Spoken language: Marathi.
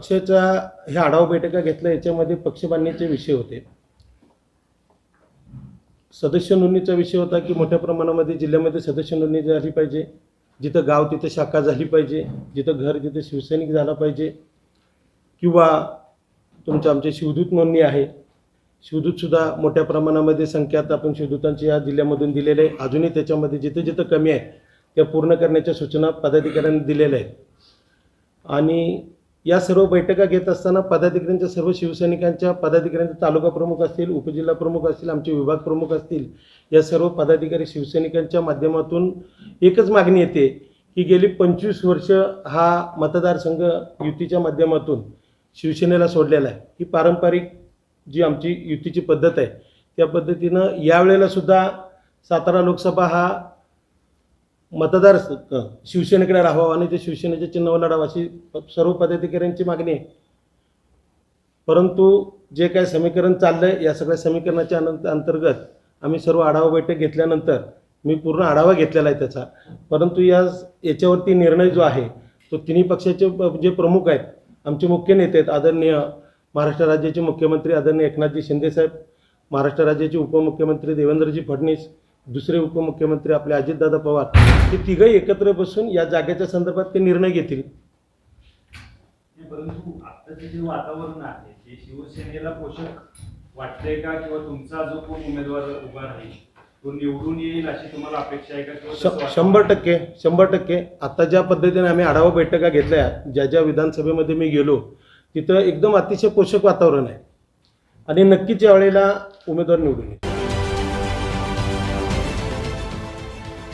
पक्षाच्या ह्या आढावा बैठका घेतल्या याच्यामध्ये पक्षबांधणीचे विषय होते. सदस्य नोंदणीचा विषय होता की मोठ्या प्रमाणामध्ये जिल्ह्यामध्ये सदस्य नोंदणी झाली पाहिजे जिथं गाव तिथं शाखा झाली पाहिजे जिथं घर तिथं शिवसैनिक झाला पाहिजे किंवा तुमचं आमच्या शिवदूत नोंदणी आहे. शिवदूतसुद्धा मोठ्या प्रमाणामध्ये संख्यात आपण शिवदूतांची या जिल्ह्यामधून दिलेले आहे अजूनही त्याच्यामध्ये जिथं जिथं कमी आहे त्या पूर्ण करण्याच्या सूचना पदाधिकाऱ्यांनी दिलेल्या आहेत. आणि या सर्व बैठका घेत असताना पदाधिकाऱ्यांच्या सर्व शिवसैनिकांच्या पदाधिकाऱ्यांचे तालुका प्रमुख असतील उपजिल्हा प्रमुख असतील आमचे विभाग प्रमुख असतील या सर्व पदाधिकारी शिवसैनिकांच्या माध्यमातून एकच मागणी येते की गेली पंचवीस वर्ष हा मतदारसंघ युतीच्या माध्यमातून शिवसेनेला सोडलेला आहे. ही पारंपरिक जी आमची युतीची पद्धत आहे त्या पद्धतीनं यावेळेला सुद्धा सातारा लोकसभा हा मतदार शिवसेनेकडे राहावं आणि ते शिवसेनेच्या चिन्हावर लढावं अशी सर्व पदाधिकाऱ्यांची मागणी आहे. परंतु जे काय समीकरण चाललंय या सगळ्या समीकरणाच्या अंतर्गत आम्ही सर्व आढावा बैठक घेतल्यानंतर मी पूर्ण आढावा घेतलेला आहे त्याचा. परंतु या याच्यावरती निर्णय जो आहे तो तिन्ही पक्षाचे जे प्रमुख आहेत आमचे मुख्य नेते आहेत आदरणीय महाराष्ट्र राज्याचे मुख्यमंत्री आदरणीय एकनाथजी शिंदेसाहेब महाराष्ट्र राज्याचे उपमुख्यमंत्री देवेंद्रजी फडणवीस दुसरे उपमुख्यमंत्री आपले अजितदादा पवार हे तिघही एकत्र बसून या जागेच्या संदर्भात ते निर्णय घेतील. परंतु आताचे जे वातावरण आहे ते शिवसेनेला पोषक वाटतंय का? किंवा तुमचा जो कोण उमेदवार उभा राहील तो निवडून येईल अशी तुम्हाला अपेक्षा आहे का? किंवा श-? शंभर टक्के शंभर टक्के. आता ज्या पद्धतीने आम्ही आढावा बैठका घेतल्या ज्या ज्या विधानसभेमध्ये मी गेलो तिथं एकदम अतिशय पोषक वातावरण आहे. आणि नक्कीच यावेळेला उमेदवार निवडून येईल